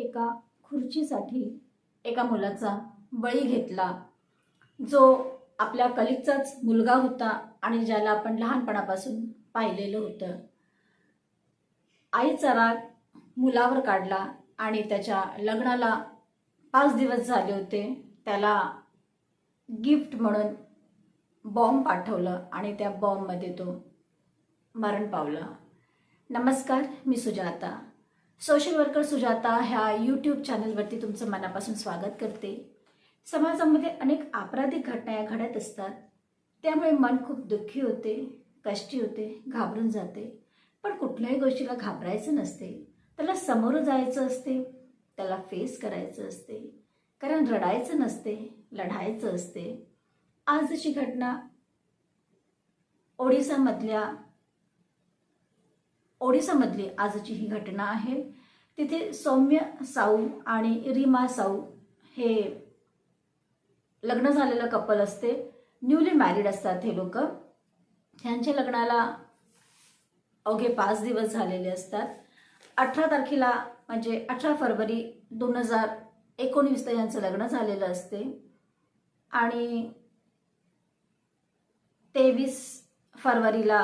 एका खुर्चीसाठी एका मुलाचा बळी घेतला. जो आपल्या कलिकचाच मुलगा होता आणि ज्याला आपण लहानपणापासून पाहिलेलं होतं. आईचा राग मुलावर काढला आणि त्याच्या लग्नाला पाच दिवस झाले होते. त्याला गिफ्ट म्हणून बॉम्ब पाठवलं आणि त्या बॉम्बमध्ये तो मरण पावला. नमस्कार मी सुजाता. सोशल वर्कर सुजाता ह्या यूट्यूब चॅनलवरती तुमचं मनापासून स्वागत करते. समाजामध्ये अनेक आपराधिक घटना या घडत असतात. त्यामुळे मन खूप दुःखी होते कष्टी होते घाबरून जाते. पण कुठल्याही गोष्टीला घाबरायचं नसते. त्याला समोर जायचं असते त्याला फेस करायचं असते. कारण रडायचं नसते लढायचं असते. आजची घटना ओडिसामधल्या ओडिसामधली आजची ही घटना आहे. तिथे सौम्य साऊ आणि रीमा साऊ हे लग्न झालेलं कपल असते. न्यूली मॅरिड असतात हे लोक. ह्यांच्या लग्नाला अवघे पाच दिवस झालेले असतात. अठरा तारखेला म्हणजे अठरा फरवरी दोन हजार एकोणवीसला यांचं लग्न झालेलं असते. आणि तेवीस फरवरीला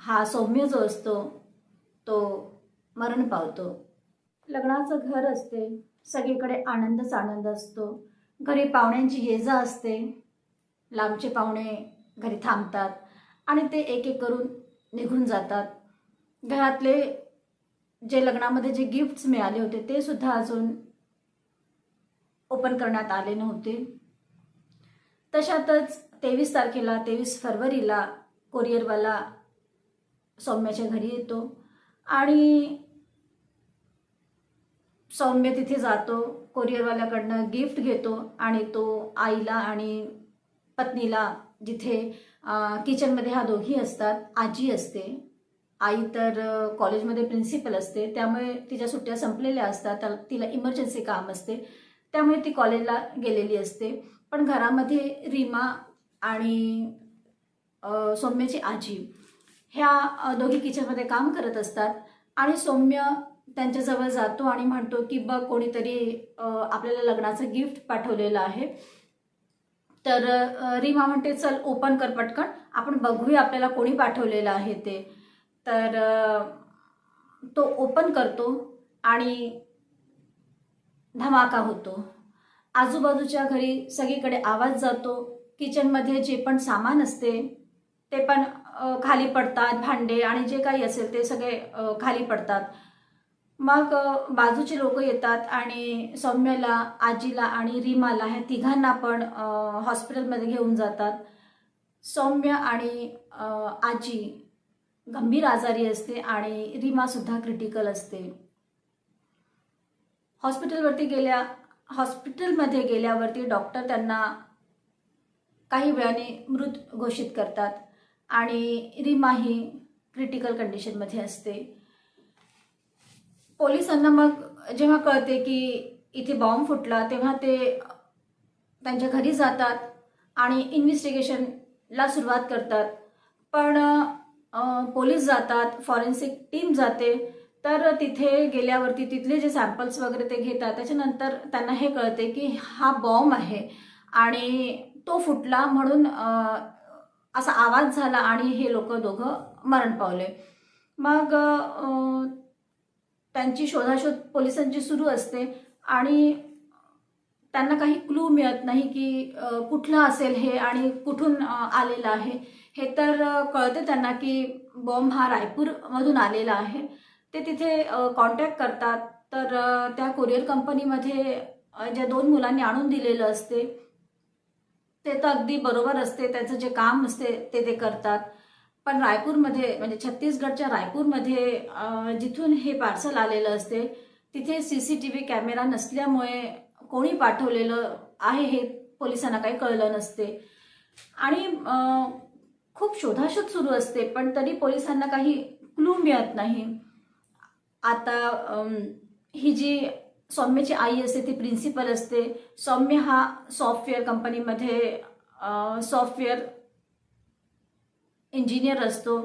हा सौम्य जो असतो तो मरण पावतो. लग्नाचं घर असते सगळीकडे आनंदच आनंद असतो. घरी पाहुण्यांची ये जा असते लांबचे पाहुणे घरी थांबतात आणि ते एक एक करून निघून जातात. घरातले जे लग्नामध्ये जे गिफ्ट्स मिळाले होते ते सुद्धा अजून ओपन करण्यात आले नव्हते. तशातच तेवीस तारखेला तेवीस फरवरीला कोरिअरवाला सौम्याच्या घरी येतो. आणि सौम्य तिथे जातो. कोरिअरवाल्याकडनं गिफ्ट घेतो आणि तो आईला आणि पत्नीला जिथे किचनमध्ये ह्या दोघी असतात आजी असते. आई तर कॉलेजमध्ये प्रिन्सिपल असते. त्यामुळे तिच्या सुट्ट्या संपलेल्या असतात. तिला इमर्जन्सी काम असते. त्यामुळे ती कॉलेजला गेलेली असते. पण घरामध्ये रीमा आणि सौम्याची आजी ह्या दोघी किचनमध्ये काम करत असतात आणि सौम्य त्यांच्याजवळ जातो आणि म्हणतो की बघ कोणीतरी आपल्याला लग्नाचं गिफ्ट पाठवलेलं आहे. तर रीमा म्हणते चल ओपन कर पटकन. आपण बघूया आपल्याला कोणी पाठवलेलं आहे ते. तर तो ओपन करतो आणि धमाका होतो. आजूबाजूच्या घरी सगळीकडे आवाज जातो. किचनमध्ये जे पण सामान असते ते पण खाली पडतात भांडे आणि जे काही असेल ते सगळे खाली पडतात. मग बाजूचे लोक येतात आणि सौम्याला आजीला आणि रीमाला ह्या तिघांना पण हॉस्पिटलमध्ये घेऊन जातात. सौम्य आणि आजी गंभीर आजारी असते आणि रीमासुद्धा क्रिटिकल असते. हॉस्पिटलवरती गेल्या हॉस्पिटलमध्ये गेल्यावरती डॉक्टर त्यांना काही वेळाने मृत घोषित करतात. आणि रीमा ही क्रिटिकल कंडिशनमध्ये असते. पोलिसांना मग जेव्हा कळते की इथे बॉम्ब फुटला तेव्हा ते त्यांच्या घरी जातात आणि इन्व्हेस्टिगेशनला सुरुवात करतात. पण पोलीस जातात फॉरेन्सिक टीम जाते. तर तिथे गेल्यावरती तिथले जे सॅम्पल्स वगैरे ते घेतात. त्याच्यानंतर त्यांना हे कळते की हा बॉम्ब आहे आणि तो फुटला म्हणून असा आवाज झाला आणि हे लोक दोघं मरण पावले. मग त्यांची शोधाशोध पोलिसांची सुरू असते आणि त्यांना काही क्लू मिळत नाही की कुठलं असेल हे आणि कुठून आलेलं आहे. हे तर कळते त्यांना की बॉम्ब हा रायपूरमधून आलेला आहे. ते तिथे कॉन्टॅक्ट करतात. तर त्या कोरिअर कंपनीमध्ये ज्या दोन मुलांनी आणून दिलेलं असते ते तर अगदी बरोबर असते त्याचं जे काम असते ते ते करतात. पण रायपूरमध्ये म्हणजे छत्तीसगडच्या रायपूरमध्ये जिथून हे पार्सल आलेलं असते तिथे C C T V camera नसल्यामुळे कोणी पाठवलेलं आहे हे पोलिसांना काही कळलं नसते. आणि खूप शोधाशोध सुरू असते पण तरी पोलिसांना काही क्लू मिळत नाही. आता ही जी सौम्याची आई असते ती प्रिन्सिपल असते. सौम्य हा सॉफ्टवेअर कंपनीमध्ये सॉफ्टवेअर इंजिनियर असतो.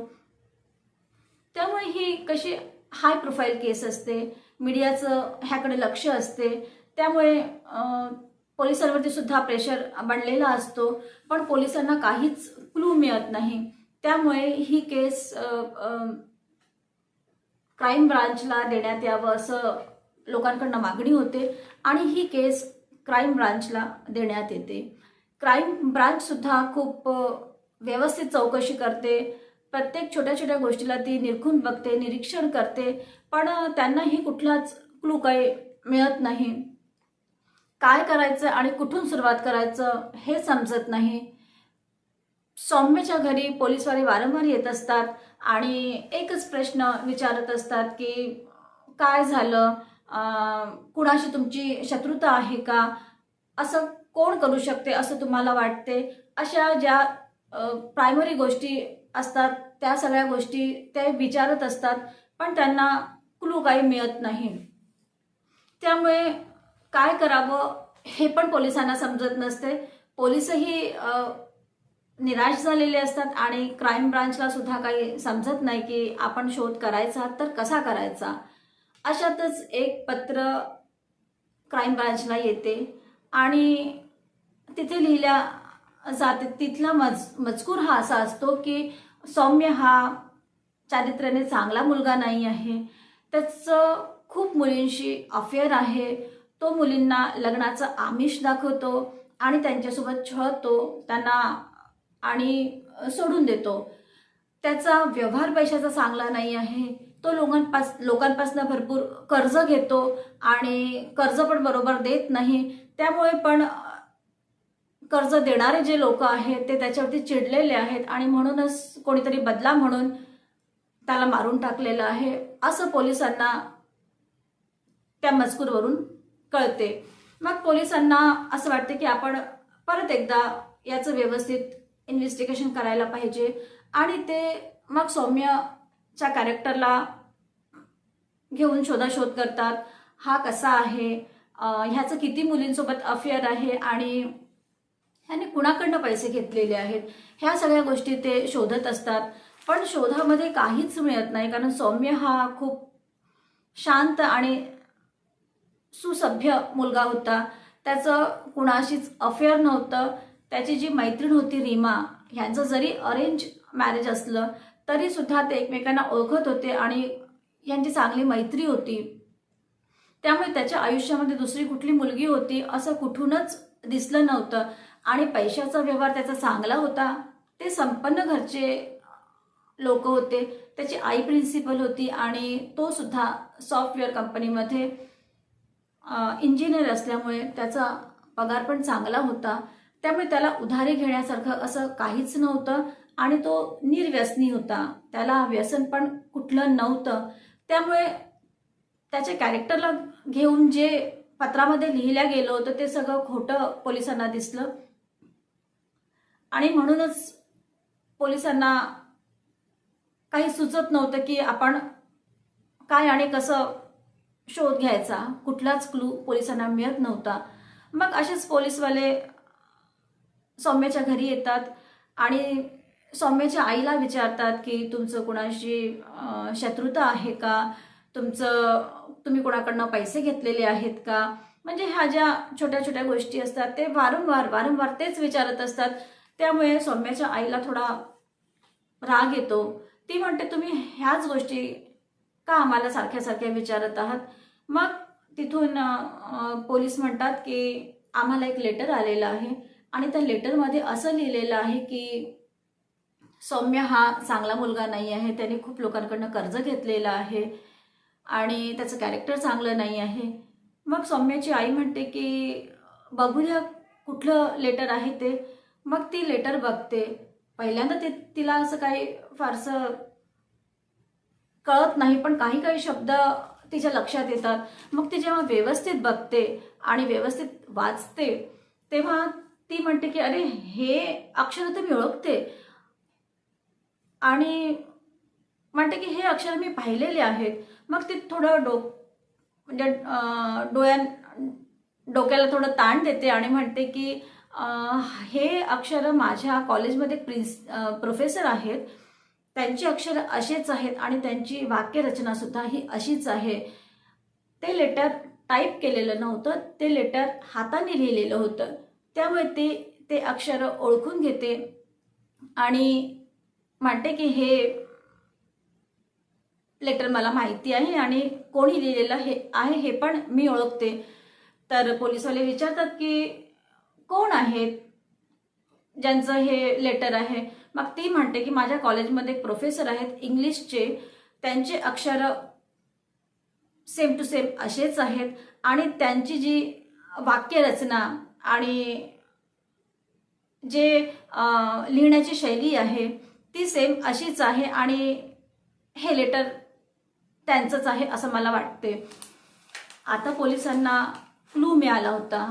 त्यामुळे ही कशी हाय प्रोफाईल केस असते मीडियाचं ह्याकडे लक्ष असते. त्यामुळे पोलिसांवरती सुद्धा प्रेशर बनलेला असतो. पण पोलिसांना काहीच क्लू मिळत नाही. त्यामुळे ही केस क्राईम ब्रांचला देण्यात यावं असं लोकांकडनं मागणी होते आणि ही केस क्राईम ब्रांचला देण्यात येते. क्राईम ब्रांचसुद्धा खूप व्यवस्थित चौकशी करते. प्रत्येक छोट्या छोट्या गोष्टीला ती निरखून बघते निरीक्षण करते पण त्यांनाही कुठलाच क्लू काही मिळत नाही. काय करायचं आणि कुठून सुरुवात करायचं हे समजत नाही. सौम्यच्या घरी पोलीसवाले वारंवार येत असतात आणि एकच प्रश्न विचारत असतात की काय झालं? कुणाशी तुमची शत्रुता आहे का? असं कोण करू शकते असं तुम्हाला वाटते? अशा ज्या प्रायमरी गोष्टी असतात त्या सगळ्या गोष्टी ते विचारत असतात पण त्यांना क्लू काही मिळत नाही. त्यामुळे काय करावं हे पण पोलिसांना समजत नसते. पोलिसही निराश झालेले असतात आणि क्राईम ब्रांचला सुद्धा काही समजत नाही की आपण शोध करायचा तर कसा करायचा? अशातच एक पत्र क्राईम ब्रांचला येते. आणि तिथे लिहिल्या जाते तिथला मज मजकूर हा असा असतो की सौम्य हा चारित्र्याने चांगला मुलगा नाही आहे. त्याचं खूप मुलींशी अफेअर आहे. तो मुलींना लग्नाचं आमिष दाखवतो आणि त्यांच्यासोबत छळतो त्यांना आणि सोडून देतो. त्याचा व्यवहार पैशाचा चांगला नाही आहे. तो लोकांपास लोकांपासनं भरपूर कर्ज घेतो आणि कर्ज पण बरोबर देत नाही. त्यामुळे पण कर्ज देणारे जे लोक आहेत ते त्याच्यावरती चिडलेले आहेत आणि म्हणूनच कोणीतरी बदला म्हणून त्याला मारून टाकलेलं आहे असं पोलिसांना त्या मजकूरवरून कळते. मग पोलिसांना असं वाटते की आपण परत एकदा याचं व्यवस्थित इन्व्हेस्टिगेशन करायला पाहिजे आणि ते मग सौम्यच्या कॅरेक्टरला घेऊन शोधाशोध करतात. हा कसा आहे? ह्याचं किती मुलींसोबत अफेअर आहे? आणि ह्याने कुणाकडनं पैसे घेतलेले आहेत? ह्या सगळ्या गोष्टी ते शोधत असतात. पण शोधामध्ये काहीच मिळत नाही कारण सौम्य हा खूप शांत आणि सुसभ्य मुलगा होता. त्याचं कुणाशीच अफेअर नव्हतं. त्याची जी मैत्रीण होती रीमा ह्यांचं जरी अरेंज मॅरेज असलं तरी सुद्धा ते एकमेकांना ओळखत होते आणि यांची चांगली मैत्री होती. त्यामुळे त्याच्या आयुष्यामध्ये दुसरी कुठली मुलगी होती असं कुठूनच दिसलं नव्हतं. आणि पैशाचा व्यवहार त्याचा चांगला होता. ते संपन्न घरचे लोक होते. त्याची आई प्रिन्सिपल होती आणि तो सुद्धा सॉफ्टवेअर कंपनीमध्ये इंजिनियर असल्यामुळे त्याचा पगार पण चांगला होता. त्यामुळे त्याला उधारी घेण्यासारखं असं काहीच नव्हतं आणि तो निर्व्यसनी होता. त्याला व्यसन पण कुठलं नव्हतं. त्यामुळे त्याच्या कॅरेक्टरला घेऊन जे पत्रामध्ये लिहिल्या गेलं होतं ते सगळं खोटं पोलिसांना दिसलं. आणि म्हणूनच पोलिसांना काही सुचत नव्हतं की आपण काय आणि कसं शोध घ्यायचा. कुठलाच क्लू पोलिसांना मिळत नव्हता. मग असेच पोलिसवाले सौम्याच्या घरी येतात आणि सौम्याच्या आईला विचारतात की तुमचं कुणाशी शत्रुता आहे का? तुमचं तुम्ही कोणाकडनं पैसे घेतलेले आहेत का? म्हणजे ह्या ज्या छोट्या छोट्या गोष्टी असतात ते वारंवार वारंवार तेच विचारत असतात. त्यामुळे सौम्याच्या आईला थोडा राग येतो. ती म्हणते तुम्ही ह्याच गोष्टी का आम्हाला सारख्या सारख्या विचारत आहात? मग तिथून पोलीस म्हणतात की आम्हाला एक लेटर आलेलं आहे आणि त्या लेटरमध्ये असं लिहिलेलं आहे की सौम्य हा चांगला मुलगा नाही आहे. त्याने खूप लोकांकडनं कर्ज घेतलेलं आहे. आणि त्याचं कॅरेक्टर चांगलं नाही आहे. मग सौम्याची आई म्हणते की बघूया कुठलं लेटर आहे ते. मग ती लेटर बघते. पहिल्यांदा ते तिला असं काही फारसं कळत नाही पण काही काही शब्द तिच्या लक्षात येतात. मग ती जेव्हा व्यवस्थित बघते आणि व्यवस्थित वाचते तेव्हा ती म्हणते की अरे हे अक्षर तर मी ओळखते. आणि म्हणते की हे अक्षर मी पाहिलेले आहेत. मग ते थोडं डो म्हणजे डोळ्या डोक्याला थोडं ताण देते आणि म्हणते की हे अक्षर माझ्या कॉलेजमध्ये प्रिन्स प्रोफेसर आहेत. त्यांची अक्षर असेच आहेत आणि त्यांची वाक्यरचना सुद्धा ही अशीच आहे. ते लेटर टाईप केलेलं नव्हतं. ते लेटर हाताने लिहिलेलं होतं. त्यामुळे ते ते अक्षर ओळखून घेते. आणि म्हणते की हे लेटर मला माहिती आहे आणि कोणी लिहिलेलं हे आहे हे पण मी ओळखते. तर पोलीसवाले विचारतात की कोण आहेत ज्यांचं हे लेटर आहे. मग ती म्हणते की माझ्या कॉलेजमध्ये एक प्रोफेसर आहेत इंग्लिशचे. त्यांचे अक्षर सेम टू सेम असेच आहेत. आणि त्यांची जी वाक्यरचना आणि जे लिहिण्याची शैली आहे ती सेम अशीच आहे आणि हे लेटर त्यांचंच आहे असं मला वाटते. आता पोलिसांना क्लू मिळाला होता.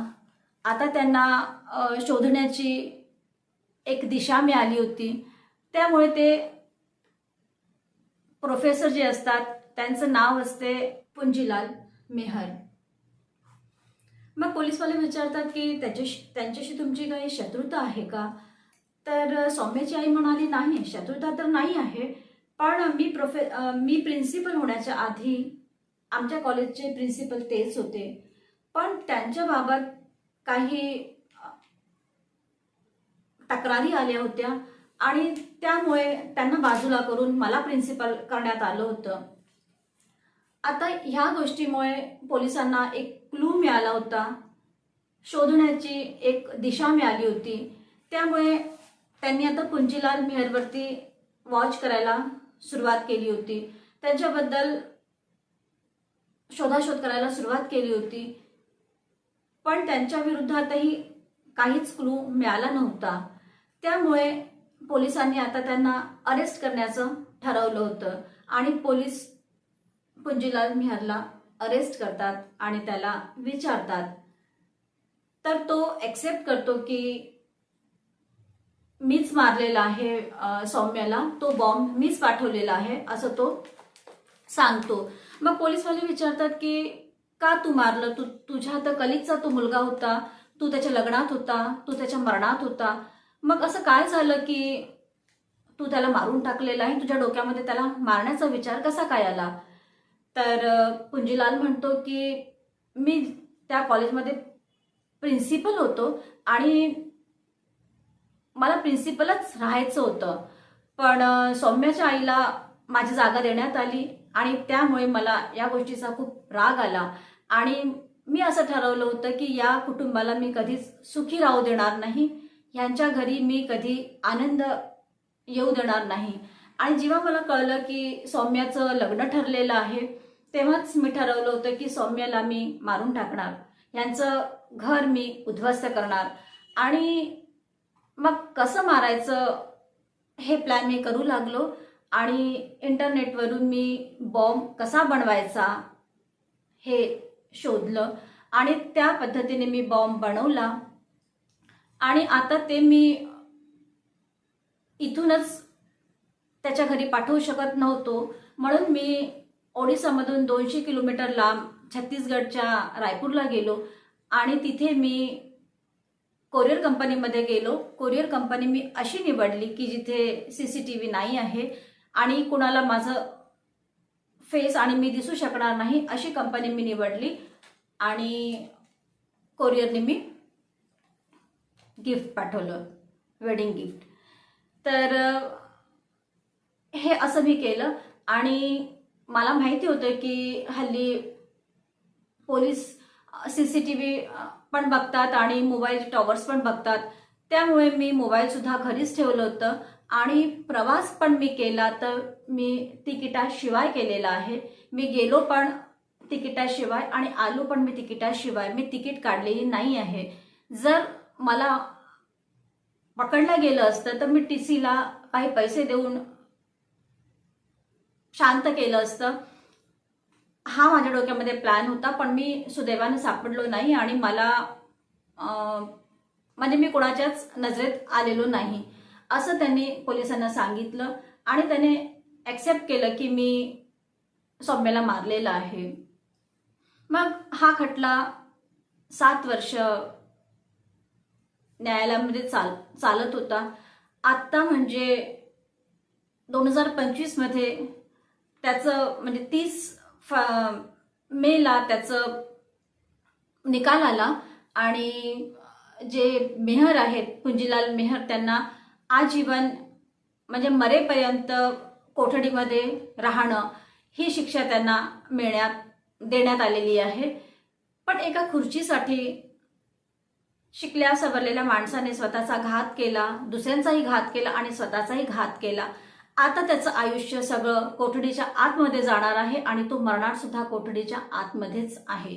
आता त्यांना शोधण्याची एक दिशा मिळाली होती. त्यामुळे ते प्रोफेसर जे असतात त्यांचं नाव असते पुंजीलाल मेहर. मग पोलीसवाले विचारतात की त्याच्याशी त्यांच्याशी तुमची काही शत्रुता आहे का? तर सौम्याची आई म्हणाली नाही शत्रुता तर नाही आहे पण मी प्रोफे मी प्रिन्सिपल होण्याच्या आधी आमच्या कॉलेजचे प्रिन्सिपल तेच होते. पण त्यांच्याबाबत काही तक्रारी आल्या होत्या आणि त्यामुळे त्यांना बाजूला करून मला प्रिन्सिपल करण्यात आलं होतं. आता ह्या गोष्टीमुळे पोलिसांना एक क्लू मिळाला होता. शोधण्याची एक दिशा मिळाली होती. त्यामुळे त्यांनी आता पुंजीलाल मेहरवरती वॉच करायला सुरुवात केली होती. त्यांच्याबद्दल शोधाशोध करायला सुरुवात केली होती. पण त्यांच्या विरुद्धातही काहीच क्लू मिळाला नव्हता. त्यामुळे पोलिसांनी आता त्यांना अरेस्ट करण्याचं ठरवलं होतं. आणि पोलीस पुंजीलाल मिहरला अरेस्ट करतात आणि त्याला विचारतात. तर तो ॲक्सेप्ट करतो की मीच मारलेला आहे सौम्याला. तो बॉम्ब मीच पाठवलेला आहे असं तो सांगतो. मग पोलीसवाले विचारतात की का तू मारलं? तू तुझ्या तर कलिकचा तो मुलगा होता. तू त्याच्या लग्नात होता. तू त्याच्या मरणात होता. मग असं काय झालं की तू त्याला मारून टाकलेला आहे? तुझ्या डोक्यामध्ये त्याला मारण्याचा विचार कसा काय आला? तर पुंजीलाल म्हणतो की मी त्या कॉलेजमध्ये प्रिन्सिपल होतो आणि प्रिन्सिपलच राहायचं होतं. पण सौम्याच्या आईला माझी जागा देण्यात आली आणि त्यामुळे मला या गोष्टीचा खूप राग आला. आणि मी असं ठरवलं होतं की या कुटुंबाला मी कधीच सुखी राहू देणार नाही. यांच्या घरी मी कधी आनंद येऊ देणार नाही. आणि जेव्हा मला कळलं की सौम्याचं लग्न ठरलेलं आहे तेव्हाच मी ठरवलं होतं की सौम्याला मी मारून टाकणार. यांचं घर मी उद्ध्वस्त करणार. आणि मग कसं मारायचं हे प्लॅन मी करू लागलो आणि इंटरनेटवरून मी बॉम्ब कसा बनवायचा हे शोधलं आणि त्या पद्धतीने मी बॉम्ब बनवला. आणि आता ते मी इथूनच त्याच्या घरी पाठवू शकत नव्हतो. म्हणून मी ओडिसामधून दोनशे किलोमीटर लांब छत्तीसगडच्या रायपूरला गेलो आणि तिथे मी कोरिअर कंपनीमध्ये गेलो. कोरिअर कंपनी मी अशी निवडली की जिथे सी सी टी व्ही नाही आहे आणि कुणाला माझं फेस आणि मी दिसू शकणार नाही अशी कंपनी मी निवडली आणि कोरिअरने मी गिफ्ट पाठवलं. वेडिंग गिफ्ट तर हे असं मी केलं आणि मला माहिती होतं की हल्ली police C C T V पण बघतात आणि मोबाईल टॉवर्स पण बघतात. त्यामुळे मी मोबाईलसुद्धा घरीच ठेवलं होतं. आणि प्रवास पण मी केला तर मी तिकिटाशिवाय केलेला आहे. मी गेलो पण तिकिटाशिवाय आणि आलो पण मी तिकिटाशिवाय. मी तिकीट काढलेली नाही आहे. जर मला पकडलं गेलं असतं तर मी टी सीला काही पैसे देऊन शांत केलं असतं. हा माझ्या डोक्यामध्ये प्लॅन होता पण मी सुदैवाने सापडलो नाही आणि मला म्हणजे मी कोणाच्याच नजरेत आलेलो नाही. असं त्यांनी पोलिसांना सांगितलं आणि त्याने ॲक्सेप्ट केलं की मी सौम्याला मारलेला आहे. मग हा खटला सात वर्ष न्यायालयामध्ये चाल चालत होता. आत्ता म्हणजे दोन हजार पंचवीसमध्ये त्याचं म्हणजे तीस मेला त्याचं निकाल आला आणि जे मेहर आहेत पुंजीलाल मेहर त्यांना आजीवन म्हणजे मरेपर्यंत कोठडीमध्ये राहणं ही शिक्षा त्यांना मिळण्यात देण्यात आलेली आहे. पण एका खुर्चीसाठी शिकल्या सवरलेल्या माणसाने स्वतःचा घात केला दुसऱ्यांचाही घात केला आणि स्वतःचाही घात केला. आता त्याचं आयुष्य सगळं कोठडीच्या आतमध्ये जाणार आहे आणि तो मरणार सुद्धा कोठडीच्या आतमध्येच आहे.